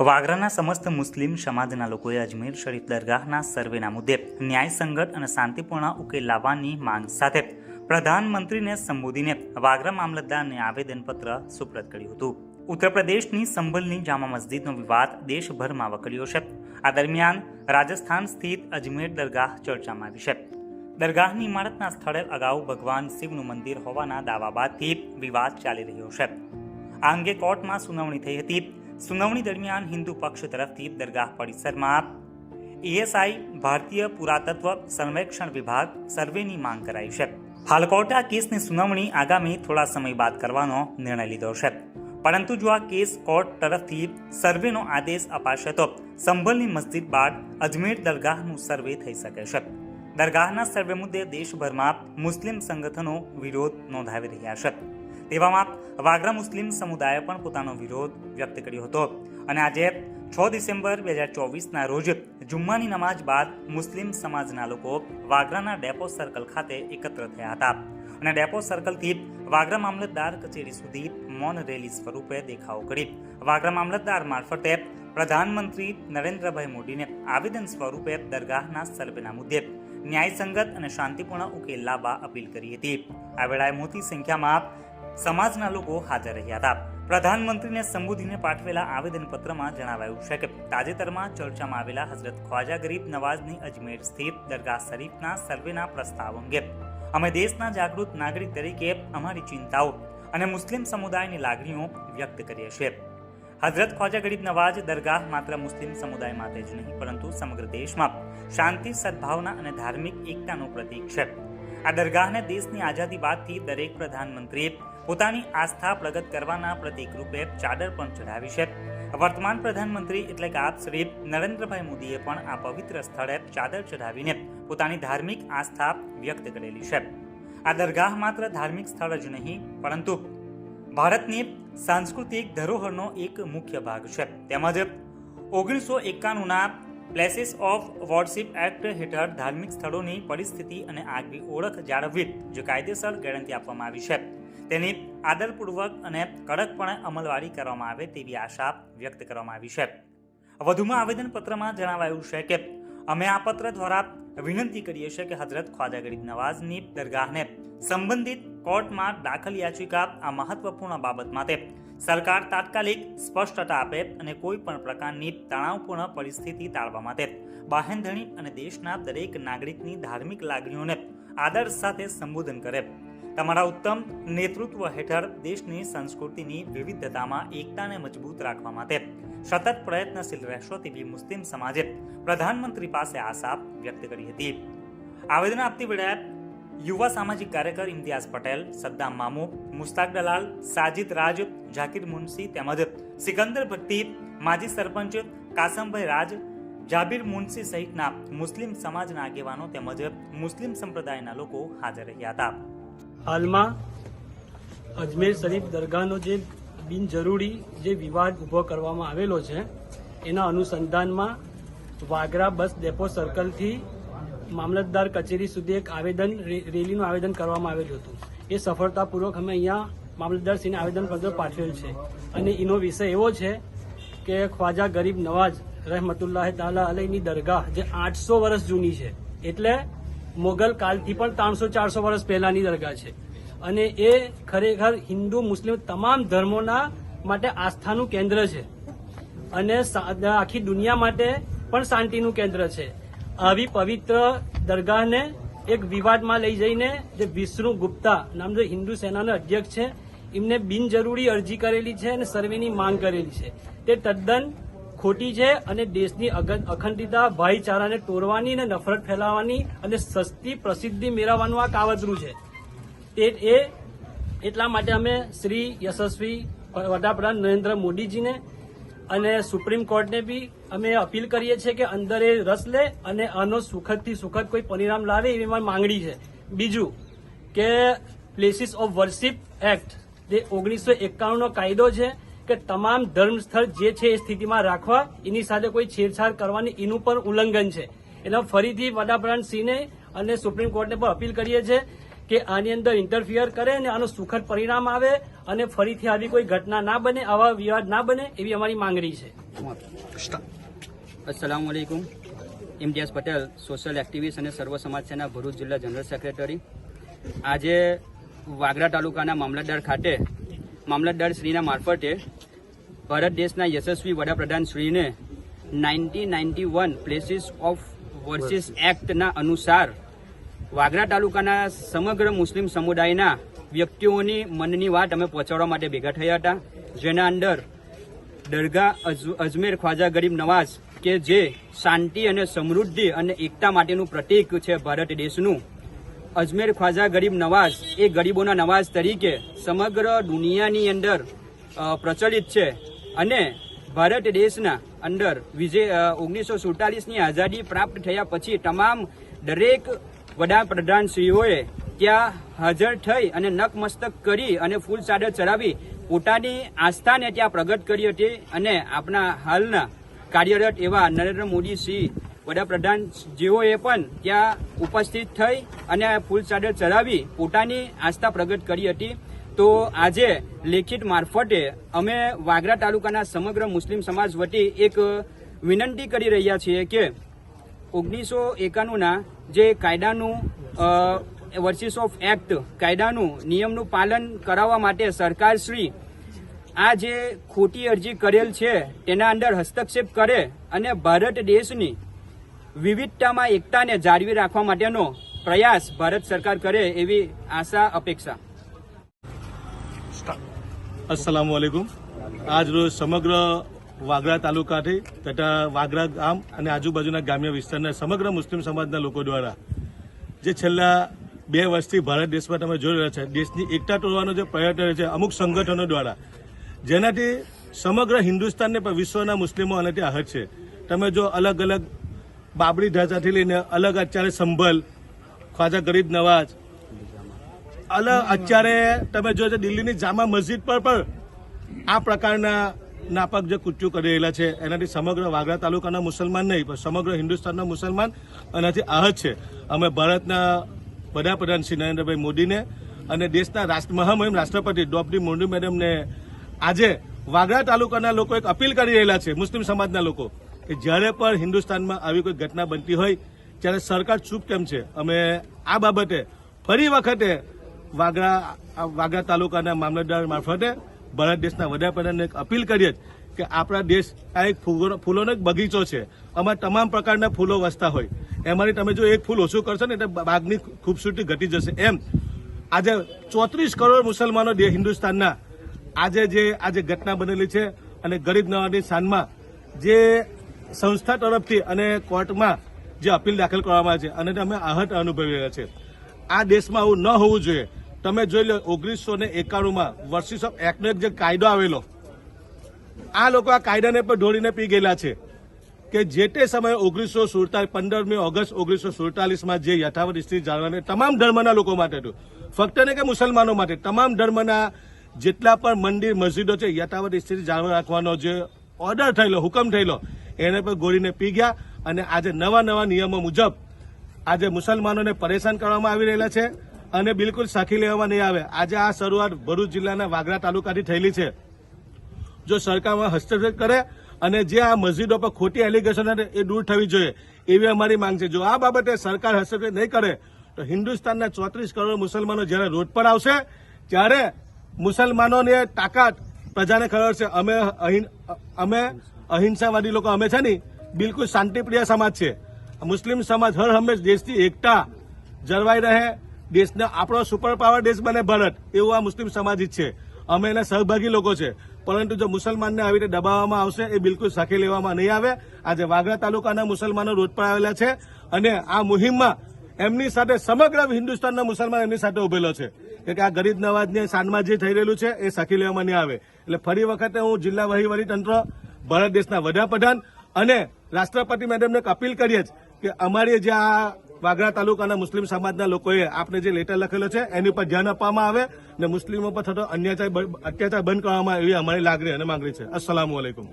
વાગરાના સમસ્ત મુસ્લિમ સમાજના લોકોએ અજમેર શરીફ દરગાહના સર્વેના મુદ્દે ન્યાયસંગત અને શાંતિપૂર્ણ ઉકેલ લાવવાની માંગ સાથે પ્રધાનમંત્રીને સંબોધીને વાગરા મામલતદારને આવેદનપત્ર સુપ્રત કર્યું હતું. ઉત્તર પ્રદેશની સંભલની જામા મસ્જિદનો વિવાદ દેશભરમાં વકર્યો છે. આ દરમિયાન રાજસ્થાન સ્થિત અજમેર દરગાહ ચર્ચામાં આવી છે. દરગાહની ઇમારતના સ્થળે અગાઉ ભગવાન શિવનું મંદિર હોવાના દાવા બાદથી વિવાદ ચાલી રહ્યો છે. આ અંગે કોર્ટમાં સુનાવણી થઈ હતી. સુનાવણી દરમિયાન હિન્દુ પક્ષ તરફથી દરગાહ પરિસરમાં ઈએસઆઈ ભારતીય પુરાતત્વ સર્વેક્ષણ વિભાગ સર્વેની માંગ કરાઈ છે. હાલ કોર્ટે આ કેસની સુનાવણી આગામી થોડા સમય બાદ કરવાનો નિર્ણય લીધો છે. પરંતુ જો આ કેસ કોર્ટ તરફથી સર્વેનો આદેશ અપાશે તો સંભલની મસ્જિદ બાદ અજમેર દરગાહનું સર્વે થઈ શકે છે. દરગાહના સર્વે મુદ્દે દેશભરમાં મુસ્લિમ સંગઠનો વિરોધ નોંધાવી રહ્યા છે. તેવામાં વાગરા મુસ્લિમ સમુદાયે પણ પોતાનો વિરોધ વ્યક્ત કર્યો હતો. અને આજે છ ડિસેમ્બર બે હજાર ચોવીસના રોજ જુમ્માની નમાજ બાદ મુસ્લિમ સમાજના લોકો વાગરાના ડેપો સર્કલ ખાતે એકત્ર થયા હતા. અને ડેપો સર્કલથી વાગરા મામલતદાર કચેરી સુધી મૌન રેલી સ્વરૂપે દેખાવો કરી. વાગરા મામલતદાર મારફતે પ્રધાનમંત્રી નરેન્દ્રભાઈ મોદીને આવેદન સ્વરૂપે દરગાહના સર્વેના મુદ્દે ન્યાયસંગત અને શાંતિપૂર્ણ ઉકેલ લાવવા અપીલ કરી હતી. આ વેળાએ મોટી સંખ્યામાં સમાજના લોકો હાજર રહ્યા હતા. પ્રધાનમંત્રીને સંબોધીને પાઠવેલા આવેદનપત્રમાં જણાવાયું છે કે તાજેતરમાં ચર્ચામાં આવેલા હઝરત ખ્વાજા ગરીબ નવાઝની અજમેર સ્થિત દરગાહ શરીફના સર્વેના પ્રસ્તાવ અંગે. અમે દેશના જાગૃત નાગરિક તરીકે અમારી ચિંતાઓ અને મુસ્લિમ સમુદાયની લાગણીઓ વ્યક્ત કરીએ છીએ. હઝરત ખ્વાજા ગરીબ નવાઝ દરગાહ માત્ર મુસ્લિમ સમુદાય માટે જ નહીં, પરંતુ સમગ્ર દેશમાં શાંતિ, સદભાવના અને ધાર્મિક એકતાનું પ્રતીક છે. આ દરગાહને દેશની આઝાદી બાદથી દરેક પ્રધાનમંત્રીએ પોતાની આસ્થા પ્રગટ કરવાના પ્રતીક રૂપે ચાદર પણ ચઢાવી છે. વર્તમાન પ્રધાનમંત્રી એટલે કે આપ શ્રી નરેન્દ્રભાઈ મોદીએ પણ આ પવિત્ર સ્થળે ચાદર ચઢાવીને પોતાની ધાર્મિક આસ્થા વ્યક્ત કરેલી છે. આ દરગાહ માત્ર ધાર્મિક સ્થળ જ નહીં, પરંતુ ભારતની સાંસ્કૃતિક ધરોહરનો એક મુખ્ય ભાગ છે. તેમજ ઓગણીસો એકાણુંના પ્લેસીસ ઓફ વોર્ડશિપ એક્ટ હેઠળ ધાર્મિક સ્થળોની પરિસ્થિતિ અને આગવી ઓળખ જાળવવી જે કાયદેસર ગેરંટી આપવામાં આવી છે. તેની આદરપૂર્વક અને કડકપણે અમલવારી કરવામાં આવે તેવી આશા વ્યક્ત કરવામાં આવી છે. વધુમાં આવેદનપત્રમાં જણાવાયું છે કે, અમે આ પત્ર દ્વારા વિનંતી કરીએ છીએ કે હજરત ખ્વાજા ગરીબ નવાઝની દરગાહને સંબંધિત કોર્ટમાં દાખલ યાચિકા આ મહત્વપૂર્ણ બાબત માટે સરકાર તાત્કાલિક સ્પષ્ટતા આપે અને કોઈ પણ પ્રકારની તણાવપૂર્ણ પરિસ્થિતિ ટાળવા માટે બાહેંધણી અને દેશના દરેક નાગરિકની ધાર્મિક લાગણીઓને આદર સાથે સંબોધન કરે. તમારા ઉત્તમ નેતૃત્વ હેઠળ દેશની સંસ્કૃતિની વિવિધતામાં એકતાને મજબૂત રાખવા માટે સતત પ્રયત્નશીલ રહેશો તેવી મુસ્લિમ સમાજે પ્રધાનમંત્રી પાસે આશા વ્યક્ત કરી હતી. આવેદન આપતી વેળાએ યુવા સામાજિક કાર્યકર ઇમ્તિયાઝ પટેલ, સદ્દામ મામુ, મુસ્તાક દલાલ, સાજિદ રાજ, ઝાકીર મુનસી તેમજ સિકંદર ભટ્ટી માજી સરપંચ કાસમભાઈ રાજ, જાબીર મુનસી સહિતના મુસ્લિમ સમાજના આગેવાનો તેમજ મુસ્લિમ સંપ્રદાયના લોકો હાજર રહ્યા હતા. હાલમાં અજમેર શરીફ દરગાહનો જે બિનજરૂરી જે વિવાદ ઊભો કરવામાં આવેલો છે, એના અનુસંધાનમાં વાગરા બસ ડેપો સર્કલથી મામલતદાર કચેરી સુધી એક આવેદન રેલીનું આવેદન કરવામાં આવેલું હતું. એ સફળતાપૂર્વક અમે અહીંયા મામલતદારશ્રીને આવેદનપત્ર પાઠવેલ છે. અને એનો વિષય એવો છે કે ખ્વાજા ગરીબ નવાજ રહેમતુલ્લાહ તાલા અલહીની દરગાહ જે આઠસો વર્ષ જૂની છે. એટલે મોગલ કાલથી પણ ત્રણસો ચારસો વર્ષ પહેલાની દરગાહ છે. અને એ ખરેખર હિન્દુ, મુસ્લિમ તમામ ધર્મોના માટે આસ્થાનું કેન્દ્ર છે. અને આખી દુનિયા માટે પણ શાંતિનું કેન્દ્ર છે. આવી પવિત્ર દરગાહને એક વિવાદમાં લઈ જઈને જે વિષ્ણુ ગુપ્તા નામનો હિન્દુ સેનાના અધ્યક્ષ છે, એમને બિનજરૂરી અરજી કરેલી છે અને સર્વેની માંગ કરેલી છે. તે તદ્દન ખોટી છે અને દેશની અખંડિતતા, ભાઈચારાને તોડવાની અને નફરત ફેલાવવાની અને સસ્તી પ્રસિદ્ધિ મેળવવાનું આ કાવતરું છે. તે એ, એટલા માટે અમે શ્રી યશસ્વી વડાપ્રધાન નરેન્દ્ર મોદીજીને અને સુપ્રીમ કોર્ટને બી અમે અપીલ કરીએ છીએ કે અંદર એ રસ લે અને આનો સુખદથી સુખદ કોઈ પરિણામ લાવે એવી મારી માંગણી છે. બીજું કે પ્લેસીસ ઓફ વર્શિપ એક્ટ જે ઓગણીસો એકાણુંનો કાયદો છે કે તમામ ધર્મ સ્થળ જે છે એ સ્થિતિમાં રાખવા, એની સાથે કોઈ છેડછાડ કરવાની, એનું પણ ઉલ્લંઘન છે. એટલે ફરીથી વડાપ્રધાન સિંહને અને સુપ્રીમ કોર્ટને પણ અપીલ કરીએ છીએ કે આની અંદર ઇન્ટરફિયર કરે અને આનું સુખદ પરિણામ આવે અને ફરીથી આવી કોઈ ઘટના ના બને, આવા વિવાદ ના બને એવી અમારી માંગણી છે. અસલામ ઇમ્તિયાઝ પટેલ સોશિયલ એક્ટિવિસ્ટ અને સર્વ સમાજ ભરૂચ જિલ્લા જનરલ સેક્રેટરી આજે વાગરા તાલુકાના મામલતદાર ખાતે મામલતદાર શ્રીના મારફતે ભારત દેશના યશસ્વી વડાપ્રધાન શ્રીને nineteen ninety one places of worship એક્ટના અનુસાર વાગરા તાલુકાના સમગ્ર મુસ્લિમ સમુદાયના વ્યક્તિઓની મનની વાત અમે પહોંચાડવા માટે ભેગા થયા હતા જેના અંદર દરગાહ અજ- અજમેર ખ્વાજા ગરીબ નવાઝ કે જે શાંતિ અને સમૃદ્ધિ અને એકતા માટેનું પ્રતીક છે ભારત દેશનું. અજમેર ખ્વાજા ગરીબ નવાઝ એ ગરીબોના નવાઝ તરીકે સમગ્ર દુનિયાની અંદર પ્રચલિત છે અને ભારત દેશના અંદર વિજય ઓગણીસો સુડતાલીસની આઝાદી પ્રાપ્ત થયા પછી તમામ દરેક વડાપ્રધાનશ્રીઓએ ત્યાં હાજર થઈ અને નકમસ્તક કરી અને ફૂલ ચાદર ચડાવી પોતાની આસ્થાને ત્યાં પ્રગટ કરી હતી અને આપણા હાલના કાર્યરત એવા નરેન્દ્ર મોદી શ્રી વડાપ્રધાન જેઓએ પણ ત્યાં ઉપસ્થિત થઈ અને ફૂલ ચાદર ચડાવી પોતાની આસ્થા પ્રગટ કરી હતી. તો આજે લેખિત મારફતે અમે વાગરા તાલુકાના સમગ્ર મુસ્લિમ સમાજ વતી એક વિનંતી કરી રહ્યા છીએ કે ઓગણીસો એકાણુંના જે કાયદાનું વર્સિસ ઓફ એક્ટ કાયદાનું નિયમનું પાલન કરાવવા માટે સરકારશ્રી આ જે ખોટી અરજી કરેલ છે, તેના અંદર હસ્તક્ષેપ કરે અને ભારત દેશની વિવિધતામાં એકતાને જાળવી રાખવા માટેનો પ્રયાસ ભારત સરકાર કરે એવી આશા, અપેક્ષા. અસલામ વાલેકુમ આજ રોજ સમગ્ર વાગરા તાલુકાથી તથા વાગરા ગામ અને આજુબાજુના ગ્રામ્ય વિસ્તારના સમગ્ર મુસ્લિમ સમાજના લોકો દ્વારા જે છેલ્લા બે વર્ષથી ભારત દેશમાં તમે જોઈ રહ્યા છે, દેશની એકતા તોડવાનો જે પ્રયત્ન છે, અમુક સંગઠનો દ્વારા, જેનાથી સમગ્ર હિન્દુસ્તાનને પણ વિશ્વના મુસ્લિમો આનાથી આહત છે. તમે જો અલગ અલગ બાબરી ઢાંચાથી લઈને અલગ અત્યારે સંભલ, ખ્વાજા ગરીબ નવાજ. અલગ અત્યારે તમે જો છો દિલ્હીની જામા મસ્જિદ પર પણ આ પ્રકારના નાપક જે કૃત્યુ કરી રહેલા છે, એનાથી સમગ્ર વાગરા તાલુકાના મુસલમાન નહીં, પણ સમગ્ર હિન્દુસ્તાનના મુસલમાન એનાથી આહત છે. અમે ભારતના વડાપ્રધાન શ્રી નરેન્દ્રભાઈ મોદીને અને દેશના રાષ્ટ્ર, મહામહિમ રાષ્ટ્રપતિ દ્રૌપદી મુર્મુ મેડમને આજે વાગરા તાલુકાના લોકો એક અપીલ કરી રહેલા છે, મુસ્લિમ સમાજના લોકો. કે જ્યારે પણ હિન્દુસ્તાનમાં આવી કોઈ ઘટના બનતી હોય, ત્યારે સરકાર ચૂપ કેમ છે? અમે આ બાબતે ફરી વખતે વાગડા વાગરા તાલુકાના મામલતદાર મારફતે ભારત દેશના વડાપ્રધાનને એક અપીલ કરીએ કે આપણા દેશ આ એક ફૂલો- ફૂલોનો એક બગીચો છે. આમાં તમામ પ્રકારના ફૂલો વસતા હોય. એમાંથી તમે જો એક ફૂલ ઓછું કરશો ને એટલે બાગની ખૂબસૂરતી ઘટી જશે. એમ. આજે ચોત્રીસ કરોડ મુસલમાનો હિન્દુસ્તાનના આજે જે, આજે ઘટના બનેલી છે અને ગરીબ નવાજની શાનમાં જે સંસ્થા તરફથી અને કોર્ટમાં જે અપીલ દાખલ કરવામાં છે અને અમે આહત અનુભવી રહ્યા છે આ દેશમાં આવું ન હોવું જોઈએ. તમે જોઈ લો, ઓગણીસો ને એકાણુંમાં વર્સિસ ઓફ એક્ટનો એક જે કાયદો આવેલો, આ લોકો આ કાયદાને પણ ઢોળીને પી ગયેલા છે કે જે તે સમયે ઓગણીસો સુડતાલીસ, પંદરમી ઓગસ્ટ ઓગણીસો સુડતાલીસમાં જે યથાવત સ્થિતિ જાળવવાની, તમામ ધર્મના લોકો માટે હતું. ફક્ત ને કે મુસલમાનો માટે, તમામ ધર્મના જેટલા પણ મંદિર, મસ્જિદો છે, યથાવત સ્થિતિ જાળવી રાખવાનો જે ઓર્ડર થયેલો, હુકમ થયેલો એને પણ ગોળીને પી ગયા અને આજે નવા નવા નિયમો મુજબ આજે મુસલમાનોને પરેશાન કરવામાં આવી રહેલા છે અને બિલકુલ સાખી લેવામાં નહીં આવે. આજે આ શરૂઆત ભરૂચ જિલ્લાના વાગરા તાલુકાથી થયેલી છે. જો સરકારમાં હસ્તક્ષેપ કરે અને જે આ મસ્જિદો પર ખોટી એલિગેશન એ દૂર થવી જોઈએ, એવી અમારી માંગ છે. જો આ બાબતે સરકાર હસ્તક્ષેપ નહીં કરે, તો હિન્દુસ્તાનના ચોત્રીસ કરોડ મુસલમાનો જ્યારે રોડ પર આવશે, ત્યારે મુસલમાનોની તાકાત પ્રજાને ખબર છે. અમે અહીં, અમે અહિંસાવાદી લોકો અમે છે ને, બિલકુલ શાંતિપ્રિય સમાજ છે. મુસ્લિમ સમાજ હર હંમેશ દેશથી એકતા જળવાઈ રહે, દેશનો આપણો સુપર પાવર દેશ બને ભારત, એવું આ મુસ્લિમ સમાજ છે. અમે એના સહભાગી લોકો છે. પરંતુ જો મુસલમાનને આવી રીતે દબાવવામાં આવશે, એ બિલકુલ સાખી લેવામાં નહીં આવે. આજે વાગરા તાલુકાના મુસલમાનો રોડ પર આવેલા છે અને આ મુહિમમાં એમની સાથે સમગ્ર હિન્દુસ્તાનના મુસલમાન એમની સાથે ઉભેલો છે. કે આ ગરીબ નવાજની સાંજમાં જે થઈ રહેલું છે, એ સાખી લેવામાં નહીં આવે. એટલે ફરી વખતે હું જિલ્લા વહીવટી તંત્ર ભારત દેશના વડાપ્રધાન અને રાષ્ટ્રપતિ મેડમને અપીલ કરીએ જ કે અમારી જે આ વાગરા તાલુકાના મુસ્લિમ સમાજના લોકોએ આપણે જે લેટર લખેલો છે, એની ઉપર ધ્યાન આપવામાં આવે અને મુસ્લિમો પર થતો અન્યાચાર અત્યાચાર બંધ કરવામાં આવે એવી અમારી લાગણી અને માંગણી છે. અસલામ વાલેકુમ